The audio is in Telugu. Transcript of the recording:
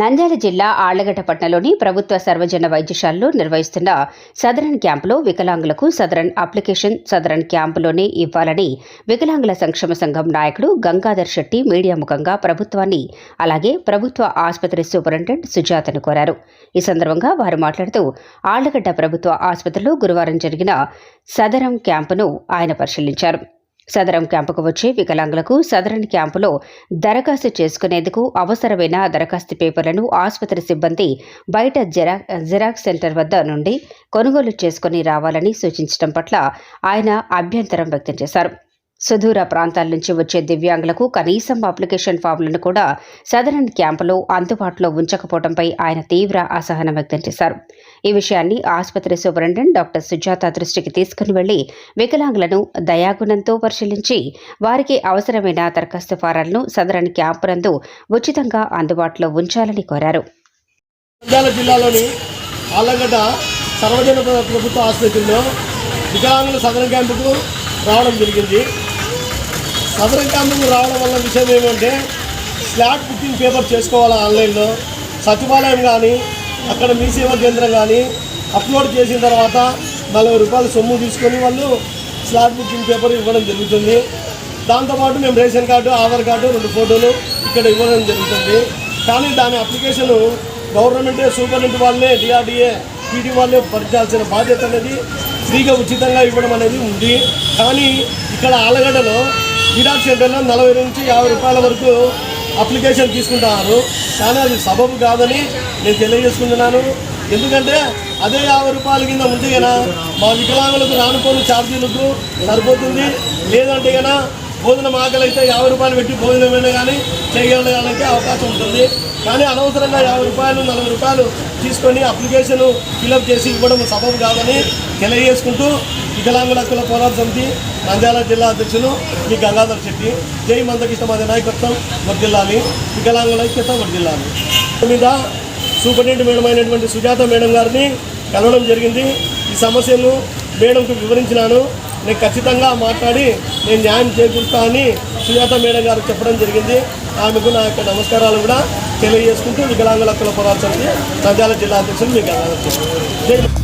నంద్యాల జిల్లా ఆళ్ళగడ్డపట్నంలోని ప్రభుత్వ సర్వజన వైద్యశాలలో నిర్వహిస్తున్న సదరన్ క్యాంపులో వికలాంగులకు సదరన్ అప్లికేషన్ సదరన్ క్యాంపులోనే ఇవ్వాలని వికలాంగుల సంక్షేమ సంఘం నాయకుడు గంగాధర్ శెట్టి మీడియా ముఖంగా ప్రభుత్వాన్ని అలాగే ప్రభుత్వ ఆసుపత్రి సూపరింటెండెంట్ సుజాతను కోరారు. ఈ సందర్భంగా వారు మాట్లాడుతూ ఆళ్ళగడ్డ ప్రభుత్వ ఆసుపత్రిలో గురువారం జరిగిన సదరం క్యాంపును ఆయన పరిశీలించారు. సదరం క్యాంపుకు వచ్చే వికలాంగులకు సదరన్ క్యాంపులో దరఖాస్తు చేసుకునేందుకు అవసరమైన దరఖాస్తు పేపర్లను ఆసుపత్రి సిబ్బంది బయట జెరా జిరాక్స్ సెంటర్ వద్ద నుండి కొనుగోలు చేసుకుని రావాలని సూచించడం పట్ల ఆయన అభ్యంతరం వ్యక్తం చేశారు. సుదూర ప్రాంతాల నుంచి వచ్చే దివ్యాంగులకు కనీసం అప్లికేషన్ ఫామ్లను కూడా సదరన్ క్యాంపులో అందుబాటులో ఉంచకపోవడంపై ఆయన తీవ్ర అసహనం వ్యక్తం చేశారు. ఈ విషయాన్ని ఆసుపత్రి సూపరింటెండెంట్ డాక్టర్ సుజాత దృష్టికి తీసుకుని వెళ్ళి వికలాంగులను దయాగుణంతో పరిశీలించి వారికి అవసరమైన దరఖాస్తు ఫారాలను సదరన్ క్యాంపు నందు ఉచితంగా అందుబాటులో ఉంచాలని కోరారు. జిల్లాలోని ఆళ్ళగడ్డ సర్వజన ప్రభుత్వ ఆసుపత్రిలో వికలాంగుల సదరన్ క్యాంపుకు రావడం జరిగింది. సదరన్ క్యాంపుకు రావడం వల్ల విషయం ఏమంటే స్లాట్ బుకింగ్ పేపర్ చేసుకోవాలి ఆన్లైన్లో? సచివాలయం కానీ అక్కడ మీ సేవా కేంద్రం కానీ అప్లోడ్ చేసిన తర్వాత నలభై రూపాయలు సొమ్ము తీసుకొని వాళ్ళు స్లాట్ బుకింగ్ పేపర్ ఇవ్వడం జరుగుతుంది. దాంతోపాటు మేము రేషన్ కార్డు ఆధార్ కార్డు రెండు ఫోటోలు ఇక్కడ ఇవ్వడం జరుగుతుంది. కానీ దాని అప్లికేషను గవర్నమెంటే సూపరింటెండెంట్ వాళ్ళే డిఆర్డిఏ పీటీ వాళ్ళే భరించాల్సిన బాధ్యత అనేది ఫ్రీగా ఉచితంగా ఇవ్వడం అనేది ఉంది. కానీ ఇక్కడ ఆలగడ్డలో జిరాక్స్ సెంటర్లో నలభై నుంచి యాభై రూపాయల వరకు అప్లికేషన్ తీసుకుంటున్నారు. కానీ అది సబబు కాదని నేను తెలియజేసుకుంటున్నాను. ఎందుకంటే అదే యాభై రూపాయల కింద ఉంది కదా మా వికలాంగులకు రానుకోని ఛార్జీలకు సరిపోతుంది. లేదంటే కదా భోజనం ఆకలి అయితే యాభై రూపాయలు పెట్టి భోజనమైనా కానీ చేయగలగాలంటే అవకాశం ఉంటుంది. కానీ అనవసరంగా యాభై రూపాయలు నలభై రూపాయలు తీసుకొని అప్లికేషన్ ఫిలప్ చేసి ఇవ్వడం సబబు కాదని తెలియజేసుకుంటూ వికలాంగుల హక్కుల పోరాట సమితి నంద్యాల జిల్లా అధ్యక్షులు మీ గంగాధర్ శెట్టి. జై మందకిష్టమాది నాయకత్వం వర్దిల్లాలి వికలాంగుల ఐక్యత జిల్లాని మీద సూపరింటెండెంట్ మేడం అయినటువంటి సుజాత మేడం గారిని కలవడం జరిగింది. ఈ సమస్యను మేడంకు వివరించినాను. నేను ఖచ్చితంగా మాట్లాడి నేను న్యాయం చేకూరుస్తా అని సుజాత మేడం గారు చెప్పడం జరిగింది. ఆమెకు నా యొక్క నమస్కారాలు కూడా తెలియజేసుకుంటూ వికలాంగుల హక్కుల పోరాట నంద్యాల జిల్లా అధ్యక్షులు మీ గంగాధర్ జై